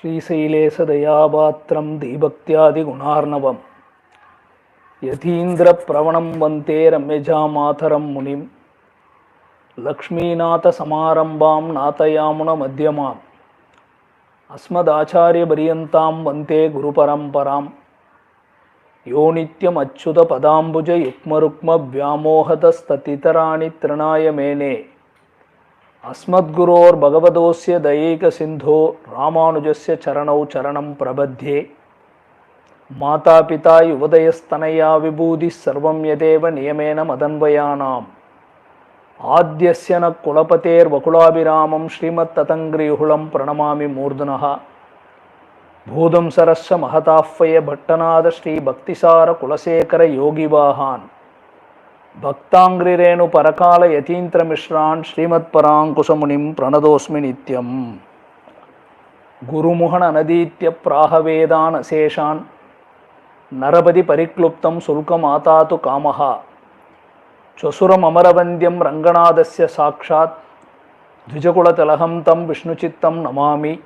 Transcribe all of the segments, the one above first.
श्रीशैलेशदयापात्रं दीभक्त्यादिगुणार्णवं यतीन्द्रप्रवणं वन्ते रम्यजामातरं मुनिं लक्ष्मीनाथसमारम्भां नाथयामुनमध्यमाम् अस्मदाचार्यपर्यन्तां वन्ते गुरुपरम्परां यो नित्यमच्युतपदाम्बुजयुग्मरुक्मव्यामोहतस्ततितराणि तृणाय मेने அஸ்மத்குரோர் பகவதோசிய தயைக சிந்தோ ராமானுஜஸ்ய சரணௌ சரணம் பிரபத்தியே மாதா பிதா யுவதயஸ்தனையா விபூதி சர்வம் யதேவ நியமேன மதன்வயானாம். ஆத்தியஸ்ய ந குலபதேர் வகுலாபிராமம் ஸ்ரீமத் ததங்கிரியுகுலம் பிரணமாமி மூர்தனகா பூதம் சரஸ்ஸ மகதாஃபய பட்டநாத ஸ்ரீ பக்திசார குலசேகர யோகிவாகான் பக்தாங்கிரேணு பரகால யதீந்திரமிஸ்ரான் ஸ்ரீமத் பராங்குசமுனிம் பிரணதோஸ்மி நித்யம். குருமுகன் அனதீத்திய பிராகவேதான் அசேஷான் நரபதி பரிக்ளுப்தம் சுல்கம் ஆதாத்து காமஹா. சொசுரம் அமரவந்தியம் ரங்கநாதஸ்ய சாட்சாத் திஜகுலதலகம் தம் விஷ்ணுச்சித்தம் நமாமி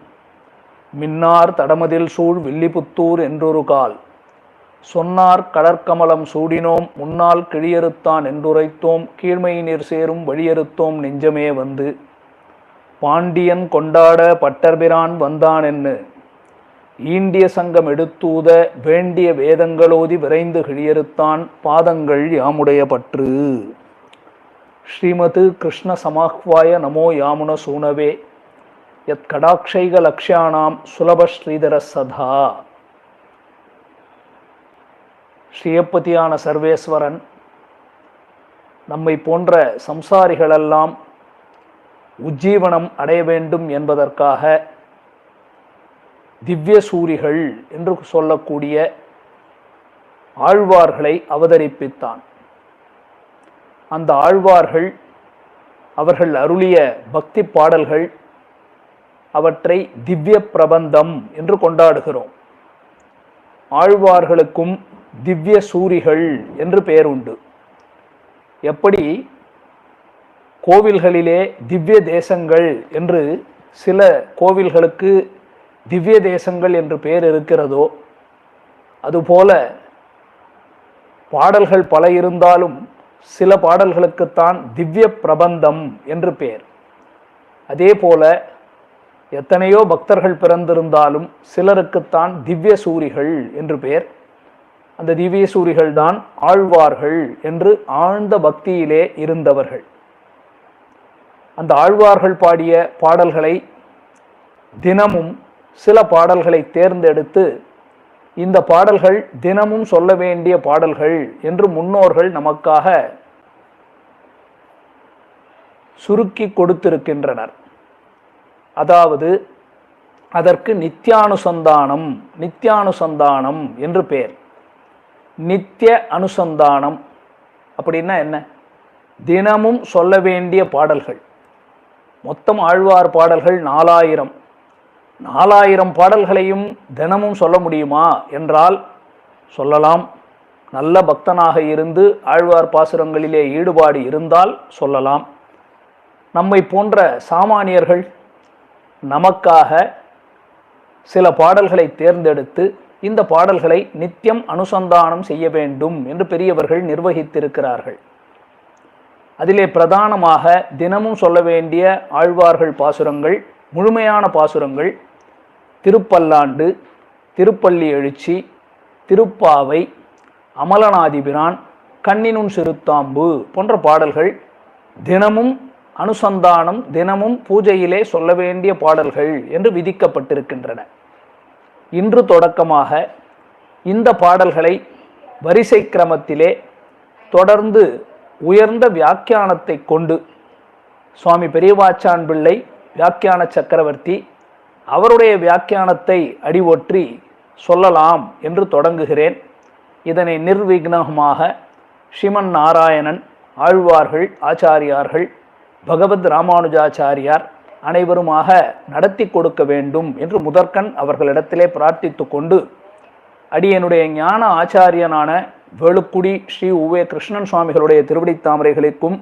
மின்னார் தடமதில் சூழ் வில்லிபுத்தூர் என்றொரு கால். சொன்னார் கடற்கமலம் சூடினோம் முன்னால் கிழியறுத்தான் என்றுரைத்தோம் கீழ்மையினர் சேரும் வழியறுத்தோம் நெஞ்சமே வந்து. பாண்டியன் கொண்டாட பட்டர்பிரான் வந்தான் என்று ஈண்டிய சங்கம் எடுத்தூத வேண்டிய வேதங்களோதி விரைந்து கிழியறுத்தான் பாதங்கள் யாமுடைய பற்று. ஸ்ரீமது கிருஷ்ண சமாஹ்வாய நமோ யாமுன சூனவே. யத் கடாட்சைக லக்ஷானாம் சுலப ஸ்ரீதர சதா. ஸ்ரீயப்பதியான சர்வேஸ்வரன் நம்மை போன்ற சம்சாரிகளெல்லாம் உஜ்ஜீவனம் அடைய வேண்டும் என்பதற்காக திவ்ய சூரிகள் என்று சொல்லக்கூடிய ஆழ்வார்களை அவதரிப்பித்தான். அந்த ஆழ்வார்கள் அவர்கள் அருளிய பக்தி பாடல்கள் அவற்றை திவ்ய பிரபந்தம் என்று கொண்டாடுகிறோம். ஆழ்வார்களுக்கும் திவ்ய சூரிகள் என்று பெயர் உண்டு எப்படி கோவில்களிலே திவ்ய தேசங்கள் என்று சில கோவில்களுக்கு திவ்ய தேசங்கள் என்று பெயர் இருக்கிறதோ அதுபோல பாடல்கள் பல இருந்தாலும் சில பாடல்களுக்குத்தான் திவ்ய பிரபந்தம் என்று பெயர் அதே போல எத்தனையோ பக்தர்கள் பிறந்திருந்தாலும் சிலருக்குத்தான் திவ்ய சூரிகள் என்று பெயர் அந்த திவ்ய சூரிகள் தான் ஆழ்வார்கள் என்று ஆழ்ந்த பக்தியிலே இருந்தவர்கள். அந்த ஆழ்வார்கள் பாடிய பாடல்களை தினமும் சில பாடல்களை தேர்ந்தெடுத்து இந்த பாடல்கள் தினமும் சொல்ல வேண்டிய பாடல்கள் என்று முன்னோர்கள் நமக்காக சுருக்கி கொடுத்திருக்கின்றனர். அதாவது அதற்கு நித்தியானுசந்தானம் நித்தியானுசந்தானம் என்று பெயர் நித்திய அனுசந்தானம். அப்படின்னா என்ன? தினமும் சொல்ல வேண்டிய பாடல்கள். மொத்தம் ஆழ்வார் பாடல்கள் நாலாயிரம். நாலாயிரம் பாடல்களையும் தினமும் சொல்ல முடியுமா? என்றால் சொல்லலாம். நல்ல பக்தனாக இருந்து ஆழ்வார் பாசுரங்களிலே ஈடுபாடு இருந்தால் சொல்லலாம். நம்மை போன்ற சாமானியர்கள் நமக்காக சில பாடல்களை தேர்ந்தெடுத்து இந்த பாடல்களை நித்தியம் அனுசந்தானம் செய்ய வேண்டும் என்று பெரியவர்கள் நிர்வகித்திருக்கிறார்கள். அதிலே பிரதானமாக தினமும் சொல்ல வேண்டிய ஆழ்வார்கள் பாசுரங்கள் முழுமையான பாசுரங்கள் திருப்பல்லாண்டு திருப்பள்ளி எழுச்சி திருப்பாவை அமலநாதிபிரான் கண்ணினும் சிறுத்தாம்பு போன்ற பாடல்கள் தினமும் அனுசந்தானம் தினமும் பூஜையிலே சொல்ல வேண்டிய பாடல்கள் என்று விதிக்கப்பட்டிருக்கின்றன. இன்று தொடக்கமாக இந்த பாடல்களை வரிசை கிரமத்திலே தொடர்ந்து உயர்ந்த வியாக்கியானத்தை கொண்டு சுவாமி பெரியவாச்சான் பிள்ளை வியாக்கியான சக்கரவர்த்தி அவருடைய வியாக்கியானத்தை அடிவொற்றி சொல்லலாம் என்று தொடங்குகிறேன். இதனை நிர்விக்னமாக ஸ்ரீமன் நாராயணன் ஆழ்வார்கள் ஆச்சாரியார்கள் பகவத் ராமானுஜாச்சாரியார் அனைவருமாக நடத்தி கொடுக்க வேண்டும் என்று முதற்கண் அவர்களிடத்திலே பிரார்த்தித்து கொண்டு அடியனுடைய ஞான ஆச்சாரியனான வேலுக்குடி ஸ்ரீ உவே கிருஷ்ணன் சுவாமிகளுடைய திருவடி தாமரைகளுக்கும்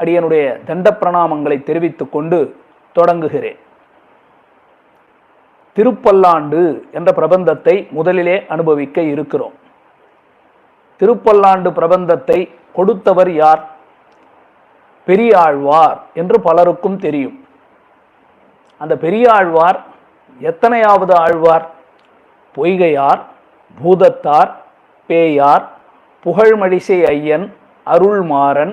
அடியனுடைய தண்ட பிரணாமங்களை தெரிவித்து கொண்டு தொடங்குகிறேன். திருப்பல்லாண்டு என்ற பிரபந்தத்தை முதலிலே அனுபவிக்க இருக்கிறோம். திருப்பல்லாண்டு பிரபந்தத்தை கொடுத்தவர் யார்? பெரியாழ்வார் என்று பலருக்கும் தெரியும். அந்த பெரியாழ்வார் எத்தனையாவது ஆழ்வார் பொய்கையார் பூதத்தார் பேயார் புகழ்மடிசை ஐயன் அருள்மாறன்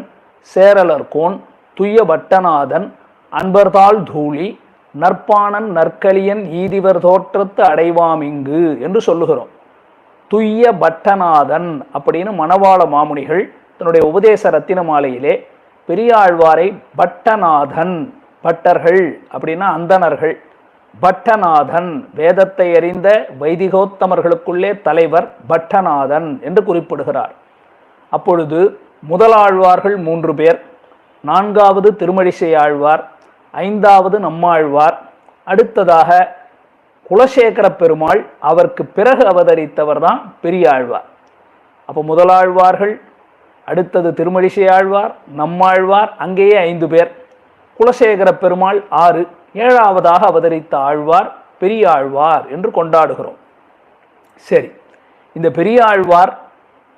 சேரலர்கோன் துய்ய பட்டநாதன் அன்பர்தாள் தூளி நற்பாணன் நற்கலியன் ஈதிவர் தோற்றத்து அடைவாம் இங்கு என்று சொல்லுகிறோம். துய்ய பட்டநாதன் அப்படின்னு மணவாள மாமுனிகள் தன்னுடைய உபதேச ரத்தின மாலையிலே பெரியாழ்வாரை பட்டநாதன் பட்டர்கள் அப்படின்னா அந்தணர்கள். பட்டநாதன் வேதத்தை அறிந்த வைதிகோத்தமர்களுக்குள்ளே தலைவர் பட்டநாதன் என்று குறிப்பிடுகிறார். அப்பொழுது முதலாழ்வார்கள் மூன்று பேர். நான்காவது திருமழிசை ஆழ்வார் ஐந்தாவது நம்மாழ்வார் அடுத்ததாக குலசேகர பெருமாள் அவருக்கு பிறகு அவதரித்தவர் தான் பெரியாழ்வார். அப்போ முதலாழ்வார்கள் அடுத்தது திருமழிசை ஆழ்வார் நம்மாழ்வார் அங்கேயே ஐந்து பேர். குலசேகர பெருமாள் ஆறு ஏழாவதாக அவதரித்த ஆழ்வார் பெரியாழ்வார் என்று கொண்டாடுகிறோம். சரி இந்த பெரியாழ்வார்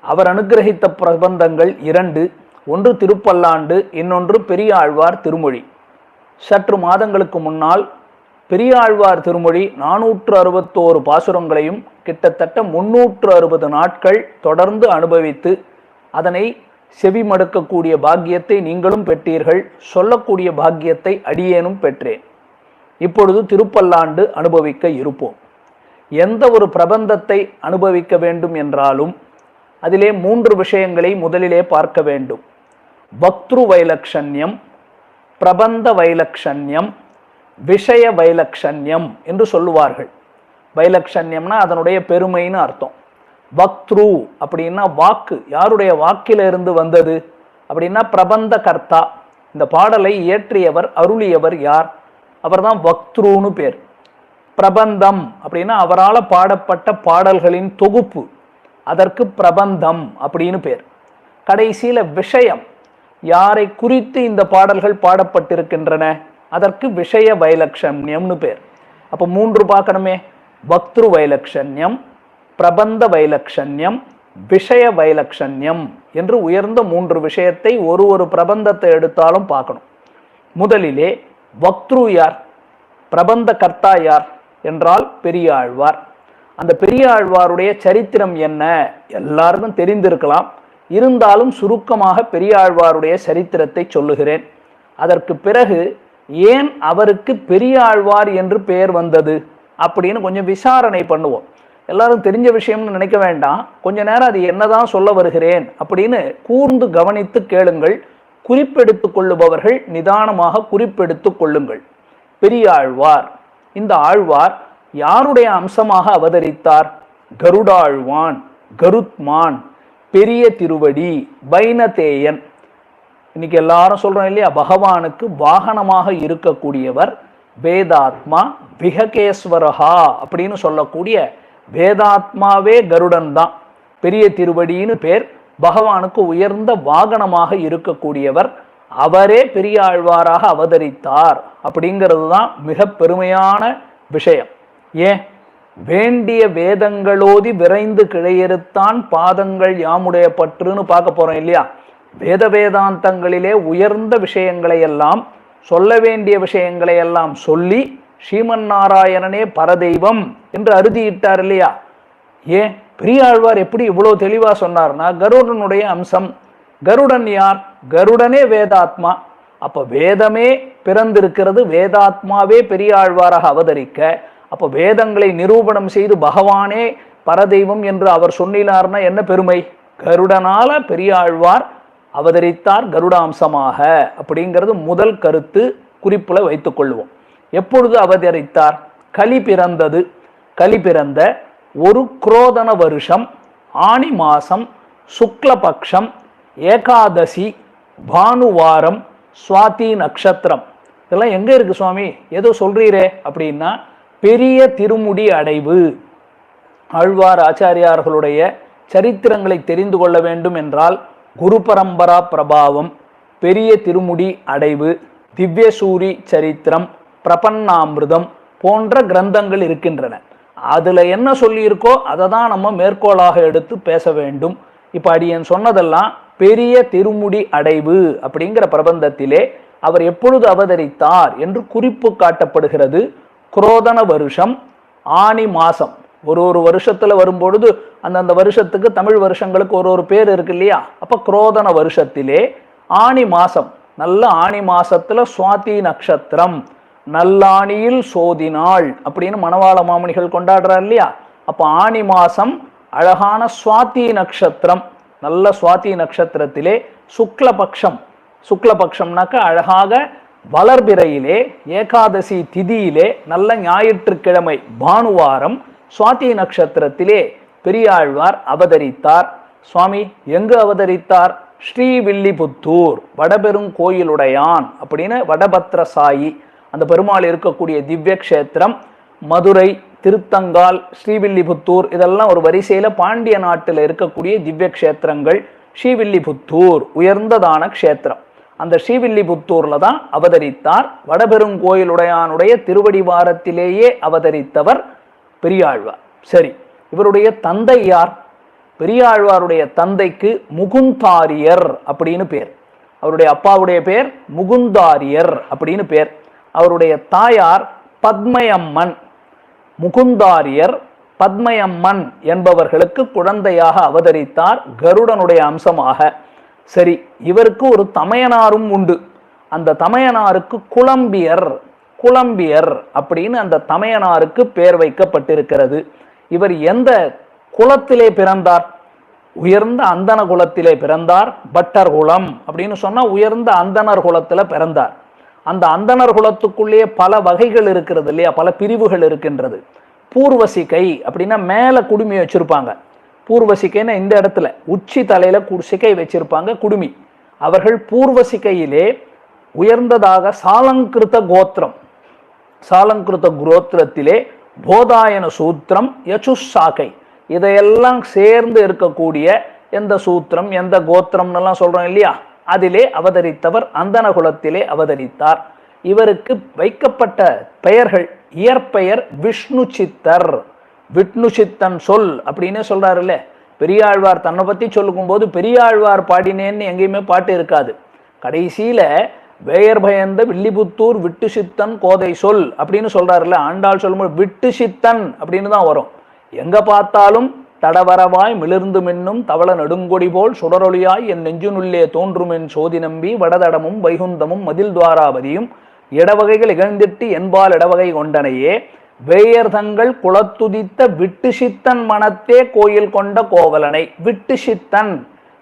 அவர் அனுகிரகித்த பிரபந்தங்கள் இரண்டு ஒன்று திருப்பல்லாண்டு இன்னொன்று பெரியாழ்வார் திருமொழி. சற்று மாதங்களுக்கு முன்னால் பெரியாழ்வார் திருமொழி நானூற்று அறுபத்தோரு பாசுரங்களையும் கிட்டத்தட்ட முன்னூற்று அறுபது நாட்கள் தொடர்ந்து அனுபவித்து அதனை செவி மடுக்கக்கூடிய பாக்கியத்தை நீங்களும் பெற்றீர்கள். சொல்லக்கூடிய பாக்கியத்தை அடியேனும் பெற்றேன். இப்பொழுது திருப்பல்லாண்டு அனுபவிக்க இருப்போம். எந்த ஒரு பிரபந்தத்தை அனுபவிக்க வேண்டும் என்றாலும் அதிலே மூன்று விஷயங்களை முதலிலே பார்க்க வேண்டும். பக்திரு வைலக்ஷண்யம் பிரபந்த வைலக்ஷண்யம் விஷய வைலக்ஷண்யம் என்று சொல்லுவார்கள். வைலக்ஷண்யம்னா அதனுடைய பெருமைன்னு அர்த்தம். பக்த்ரு அப்படின்னா வாக்கு. யாருடைய வாக்கிலிருந்து வந்தது? அப்படின்னா பிரபந்த கர்த்தா. இந்த பாடலை இயற்றியவர் அருளியவர் யார்? அவர் தான் பக்த்ருன்னு பேர். பிரபந்தம் அப்படின்னா அவரால் பாடப்பட்ட பாடல்களின் தொகுப்பு. அதற்கு பிரபந்தம் அப்படின்னு பேர். கடைசியில் விஷயம். யாரை குறித்து இந்த பாடல்கள் பாடப்பட்டிருக்கின்றன? அதற்கு விஷய வைலட்சண்யம்னு பேர். அப்போ மூன்று பார்க்கணுமே. பக்திரு வைலட்சண்யம் பிரபந்த வைலக்ஷண்யம் விஷய வைலக்ஷண்யம் என்று உயர்ந்த மூன்று விஷயத்தை ஒரு ஒரு பிரபந்தத்தை எடுத்தாலும் பார்க்கணும். முதலிலே பக்த்ரு யார்? பிரபந்த கர்த்தா யார்? என்றால் பெரியாழ்வார். அந்த பெரியாழ்வாருடைய சரித்திரம் என்ன? எல்லாருக்கும் தெரிந்திருக்கலாம். இருந்தாலும் சுருக்கமாக பெரியாழ்வாருடைய சரித்திரத்தை சொல்லுகிறேன். அதற்கு பிறகு ஏன் அவருக்கு பெரியாழ்வார் என்று பெயர் வந்தது? அப்படின்னு கொஞ்சம் விசாரணை பண்ணுவோம். எல்லாரும் தெரிஞ்ச விஷயம்னு நினைக்க வேண்டாம். கொஞ்ச நேரம் அது என்னதான் சொல்ல வருகிறேன் அப்படின்னு கூர்ந்து கவனித்து கேளுங்கள். குறிப்பெடுத்து கொள்ளுபவர்கள் நிதானமாக குறிப்பெடுத்துக் கொள்ளுங்கள். பெரியாழ்வார். இந்த ஆழ்வார் யாருடைய அம்சமாக அவதரித்தார்? கருடாழ்வான் கருத்மான் பெரிய திருவடி பைனதேயன் இன்னைக்கு எல்லாரும் சொல்றோம் இல்லையா? பகவானுக்கு வாகனமாக இருக்கக்கூடியவர் வேதாத்மா விககேஸ்வரஹா அப்படின்னு சொல்லக்கூடிய வேதாத்மாவே கருடன் தான் பெரிய திருவடின்னு பேர் பகவானுக்கு உயர்ந்த வாகனமாக இருக்கக்கூடியவர். அவரே பெரியாழ்வாராக அவதரித்தார் அப்படிங்கிறது தான் மிக பெருமையான விஷயம். ஏன்? வேண்டிய வேதங்களோதி விரைந்து கிளையறுத்தான் பாதங்கள் யாமுடைய பற்றுன்னு பார்க்க போறோம் இல்லையா? வேத வேதாந்தங்களிலே உயர்ந்த விஷயங்களை எல்லாம் சொல்ல வேண்டிய விஷயங்களை எல்லாம் சொல்லி ஸ்ரீமன் நாராயணனே பரதெய்வம் என்று அறுதியிட்டார் இல்லையா? ஏன்? பெரியாழ்வார் எப்படி இவ்வளோ தெளிவாக சொன்னார்னா கருடனுடைய அம்சம் கருடன் யார்? கருடனே வேதாத்மா. அப்போ வேதமே பிறந்திருக்கிறது வேதாத்மாவே பெரியாழ்வாராக அவதரிக்க அப்போ வேதங்களை நிரூபணம் செய்து பகவானே பரதெய்வம் என்று அவர் சொன்னினார்னா என்ன பெருமை? கருடனால பெரியாழ்வார் அவதரித்தார் கருடாம்சமாக. அப்படிங்கிறது முதல் கருத்து குறிப்பில் வைத்துக்கொள்வோம் எப்பொழுது அவதரித்தார்? கலி பிறந்தது. கலி பிறந்த ஒரு குரோதன வருஷம் ஆணி மாசம் சுக்லபக்ஷம் ஏகாதசி பானுவாரம் சுவாதி நட்சத்திரம். இதெல்லாம் எங்கே இருக்கு சுவாமி? ஏதோ சொல்கிறீரே அப்படின்னா பெரிய திருமுடி அடைவு. ஆழ்வார் ஆச்சாரியார்களுடைய சரித்திரங்களை தெரிந்து கொள்ள வேண்டும் என்றால் குரு பரம்பரா பிரபாவம் பெரிய திருமுடி அடைவு திவ்யசூரி சரித்திரம் பிரபன்னாமிர்தம் போன்ற கிரந்தங்கள் இருக்கின்றன. அதில் என்ன சொல்லியிருக்கோ அதை தான் நம்ம மேற்கோளாக எடுத்து பேச வேண்டும். இப்போ அடியன் சொன்னதெல்லாம் பெரிய திருமுடி அடைவு அப்படிங்கிற பிரபந்தத்திலே அவர் எப்பொழுது அவதரித்தார் என்று குறிப்பு காட்டப்படுகிறது. குரோதன வருஷம் ஆனி மாசம். ஒரு ஒரு வருஷத்தில் வரும்பொழுது அந்தந்த வருஷத்துக்கு தமிழ் வருஷங்களுக்கு ஒரு ஒரு பேர் இருக்கு இல்லையா? அப்போ குரோதன வருஷத்திலே ஆனி மாசம். நல்ல ஆனி மாசத்தில் சுவாதி நட்சத்திரம். நல்லாணியில் சோதினாள் அப்படின்னு மணவாள மாமணிகள் கொண்டாடுறார் இல்லையா? அப்போ ஆனி மாசம் அழகான சுவாதி நட்சத்திரம் நல்ல சுவாதி நட்சத்திரத்திலே சுக்லபக்ஷம். சுக்லபக்ஷம்னாக்க அழகாக வளர்பிறையிலே ஏகாதசி திதியிலே நல்ல ஞாயிற்றுக்கிழமை பானுவாரம் சுவாதி நட்சத்திரத்திலே பெரியாழ்வார் அவதரித்தார். சுவாமி எங்கு அவதரித்தார்? ஸ்ரீவில்லிபுத்தூர் வடபெருங்கோயிலுடையான் அப்படின்னு வடபத்ரசாயி அந்த பெருமாள் இருக்கக்கூடிய திவ்ய கஷேத்திரம் மதுரை திருத்தங்கால் ஸ்ரீவில்லிபுத்தூர் இதெல்லாம் ஒரு வரிசையில் பாண்டிய நாட்டில் இருக்கக்கூடிய திவ்ய கஷேத்திரங்கள் ஸ்ரீவில்லிபுத்தூர் உயர்ந்ததான க்ஷேத்திரம். அந்த ஸ்ரீவில்லிபுத்தூர்ல தான் அவதரித்தார். வடபெருங்கோயிலுடையானுடைய திருவடிவாரத்திலேயே அவதரித்தவர் பெரியாழ்வார். சரி இவருடைய தந்தை யார்? பெரியாழ்வாருடைய தந்தைக்கு முகுந்தாரியர் அப்படின்னு பேர். அவருடைய அப்பாவுடைய பேர் முகுந்தாரியர் அப்படின்னு பேர். அவருடைய தாயார் பத்மயம்மன் முகுந்தாரியர் பத்மயம்மன் என்பவர்களுக்கு குழந்தையாக அவதரித்தார் கருடனுடைய அம்சமாக. சரி இவருக்கு ஒரு தமையனாரும் உண்டு. அந்த தமையனாருக்கு குழம்பியர் குழம்பியர் அப்படின்னு அந்த தமையனாருக்கு பெயர் வைக்கப்பட்டிருக்கிறது. இவர் எந்த குலத்திலே பிறந்தார்? உயர்ந்த அந்தன குலத்திலே பிறந்தார் பட்டர் குலம் அப்படின்னு சொன்னா உயர்ந்த அந்தனர் குலத்துல பிறந்தார். அந்த அந்தனர் குலத்துக்குள்ளேயே பல வகைகள் இருக்கிறது இல்லையா? பல பிரிவுகள் இருக்கின்றது. பூர்வசிக்கை அப்படின்னா மேலே குடுமி வச்சுருப்பாங்க. பூர்வசிக்கைன்னா இந்த இடத்துல உச்சி தலையில் சிக்கை வச்சுருப்பாங்க வச்சிருப்பாங்க குடுமி. அவர்கள் பூர்வசிக்கையிலே உயர்ந்ததாக சாலங்கிருத கோத்திரம். சாலங்கிருத குரோத்திரத்திலே போதாயன சூத்திரம் யசுசாகை. இதையெல்லாம் சேர்ந்து இருக்கக்கூடிய எந்த சூத்திரம் எந்த கோத்திரம்னெல்லாம் சொல்கிறோம் இல்லையா? அதிலே அவதரித்தவர் அந்தன குலத்திலே அவதரித்தார். இவருக்கு வைக்கப்பட்ட பெயர்கள் இயற்பெயர் விஷ்ணு சித்தர் விஷ்ணு சித்தன் சொல் அப்படின்னு சொல்றாருல்ல. பெரியாழ்வார் தன்னை பற்றி சொல்லும்போது பெரியாழ்வார் பாடினேன்னு எங்கேயுமே பாட்டு இருக்காது. கடைசியில் வேயர் பயந்த வில்லிபுத்தூர் விட்டு சித்தன் கோதை சொல் அப்படின்னு சொல்றாருல்ல. ஆண்டாள் சொல்லும்போது விட்டு சித்தன் அப்படின்னு தான் வரும். எங்கே பார்த்தாலும் தடவரவாய் மிளிர்ந்து மின்னும் தவள நெடுங்கொடி போல் சுடரொளியாய் என் நெஞ்சுனுள்ளே தோன்றும் என் சோதி நம்பி வடதடமும் வைகுந்தமும் மதில் துவாராபதியும் இடவகைகள் இகழ்ந்திட்டு என்பால் இடவகை கொண்டனையே. வேயர் தங்கள் குலத்துதித்த விட்டு சித்தன் மனத்தே கோயில் கொண்ட கோவலனை. விட்டு சித்தன்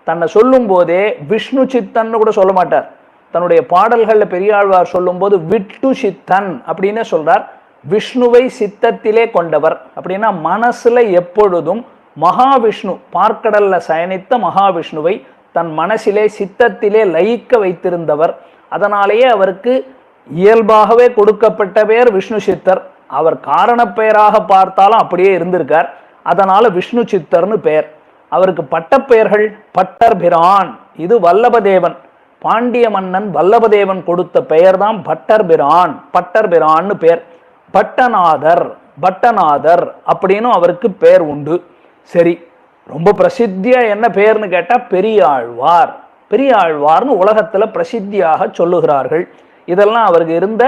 தன்னை சொல்லும் போதே விஷ்ணு சித்தன்னு கூட சொல்ல மாட்டார். தன்னுடைய பாடல்களில் பெரியாழ்வார் சொல்லும்போது விட்டு சித்தன் அப்படின்னு சொல்றார். விஷ்ணுவை சித்தத்திலே கொண்டவர். அப்படின்னா மனசுல எப்பொழுதும் மகாவிஷ்ணு பார்க்கடல்ல சயனித்த மகாவிஷ்ணுவை தன் மனசிலே சித்தத்திலே லயிக்க வைத்திருந்தவர். அதனாலேயே அவருக்கு இயல்பாகவே கொடுக்கப்பட்ட பெயர் விஷ்ணு சித்தர். அவர் காரணப் பெயராக பார்த்தாலும் அப்படியே இருந்திருக்கார். அதனால விஷ்ணு சித்தர்னு பெயர் அவருக்கு பட்டப்பெயர்கள் பட்டர்பிரான். இது வல்லபதேவன். பாண்டிய மன்னன் வல்லபதேவன் கொடுத்த பெயர் தான் பட்டர்பிரான். பட்டர்பிரான்னு பெயர் பட்டநாதர் பட்டநாதர் அப்படின்னும் அவருக்கு பெயர் உண்டு. சரி ரொம்ப பிரசித்தியா என்ன பெயர்னு கேட்டால் பெரியாழ்வார். பெரியாழ்வார்னு உலகத்தில் பிரசித்தியாக சொல்லுகிறார்கள். இதெல்லாம் அவருக்கு இருந்த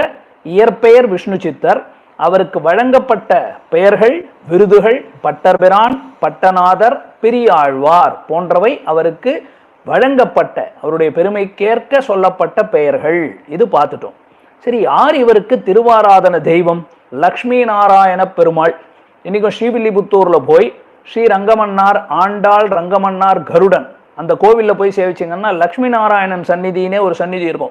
இயற்பெயர் விஷ்ணு சித்தர். அவருக்கு வழங்கப்பட்ட பெயர்கள் விருதுகள் பட்டர்பிரான் பட்டநாதர் பெரியாழ்வார் போன்றவை அவருக்கு வழங்கப்பட்ட அவருடைய பெருமைக்கேற்க சொல்லப்பட்ட பெயர்கள். இது பார்த்துட்டோம். சரி யார் இவருக்கு திருவாராதன தெய்வம்? லக்ஷ்மி நாராயண பெருமாள். இன்னைக்கும் ஸ்ரீவில்லிபுத்தூரில் போய் ஸ்ரீ ரங்கமன்னார் ஆண்டாள் ரங்கமன்னார் கருடன். அந்த கோவிலில் போய் சேவிச்சிங்கன்னா லக்ஷ்மி நாராயணன் சந்நிதினே ஒரு சந்நிதி இருக்கும்.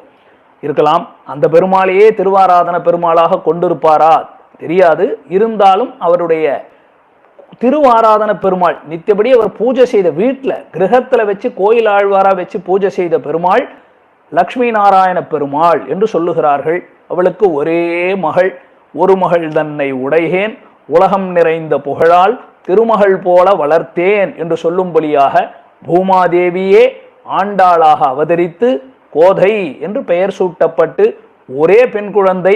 இருக்கலாம். அந்த பெருமாளையே திருவாராதன பெருமாளாக கொண்டிருப்பாரா? தெரியாது. இருந்தாலும் அவருடைய திருவாராதன பெருமாள் நித்தியபடி அவர் பூஜை செய்த வீட்டில் கிரகத்தில் வச்சு கோயில் ஆழ்வாராக வச்சு பூஜை செய்த பெருமாள் லக்ஷ்மி நாராயண பெருமாள் என்று சொல்லுகிறார்கள். அவளுக்கு ஒரே மகள். ஒரு மகள் தன்னை உடையேன். உலகம் நிறைந்த புகழால் திருமகள் போல வளர்த்தேன் என்று சொல்லும்படியாக பூமாதேவியே ஆண்டாளாக அவதரித்து கோதை என்று பெயர் சூட்டப்பட்டு ஒரே பெண் குழந்தை.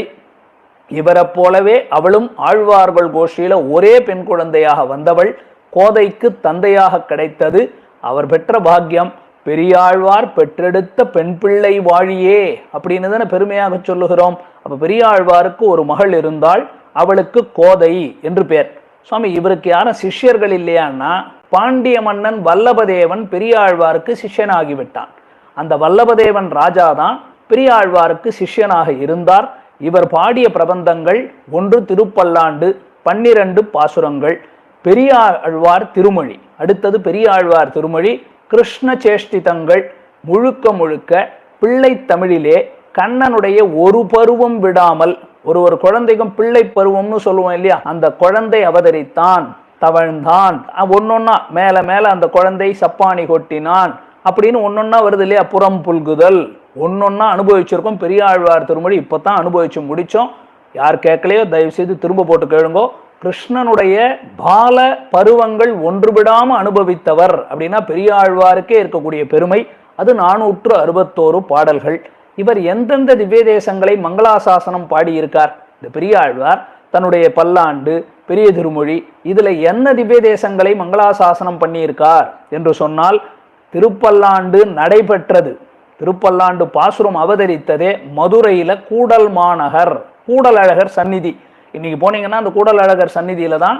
இவரைப் போலவே அவளும் ஆழ்வார்கள் கோஷ்டியில ஒரே பெண் குழந்தையாக வந்தவள் கோதைக்கு தந்தையாக கிடைத்தது. அவர் பெற்ற பாக்கியம் பெரியாழ்வார் பெற்றெடுத்த பெண் பிள்ளை வாழியே அப்படின்னு தானே பெருமையாக சொல்லுகிறோம். அப்ப பெரியாழ்வாருக்கு ஒரு மகள் இருந்தால் அவளுக்கு கோதை என்று பெயர். சுவாமி இவருக்கு யாரும் சிஷ்யர்கள் இல்லையான்னா பாண்டிய மன்னன் வல்லபதேவன் பெரியாழ்வாருக்கு சிஷ்யனாகிவிட்டான். அந்த வல்லபதேவன் ராஜா தான் பெரியாழ்வாருக்கு சிஷ்யனாக இருந்தார். இவர் பாடிய பிரபந்தங்கள் ஒன்று திருப்பல்லாண்டு பன்னிரண்டு பாசுரங்கள் பெரியாழ்வார் திருமொழி. அடுத்தது பெரியாழ்வார் திருமொழி கிருஷ்ண சேஷ்டிதங்கள் முழுக்க முழுக்க பிள்ளை தமிழிலே கண்ணனுடைய ஒரு பருவம் விடாமல் ஒரு ஒரு குழந்தைக்கும் பிள்ளை பருவம்னு சொல்லுவோம் இல்லையா? அந்த குழந்தை அவதரித்தான் தவழ்ந்தான். ஒன்னொன்னா மேல மேல அந்த குழந்தை சப்பானி கொட்டினான் அப்படின்னு ஒன்னொன்னா வருது இல்லையா? புறம் புல்குதல். ஒன்னொன்னா அனுபவிச்சிருக்கோம். பெரியாழ்வார் திருமொழி இப்பதான் அனுபவிச்சு முடிச்சோம். யார் கேட்கலையோ தயவு செய்து திரும்ப போட்டு கேளுங்கோ. கிருஷ்ணனுடைய பால பருவங்கள் ஒன்றுவிடாம அனுபவித்தவர் அப்படின்னா பெரியாழ்வாருக்கே இருக்கக்கூடிய பெருமை. அது நானூற்று அறுபத்தோரு பாடல்கள். இவர் எந்தெந்த திவ்ய தேசங்களை மங்களாசாசனம் பாடியிருக்கார்? இந்த பெரியாழ்வார் தன்னுடைய பல்லாண்டு பெரிய திருமொழி இதில் என்ன திவ்ய தேசங்களை மங்களாசாசனம் பண்ணியிருக்கார் என்று சொன்னால் திருப்பல்லாண்டு நடைபெற்றது. திருப்பல்லாண்டு பாசுரம் அவதரித்ததே மதுரையில் கூடல் மாநகர் கூடலழகர் சந்நிதி. இன்னைக்கு போனீங்கன்னா அந்த கூடலழகர் சந்நிதியில தான்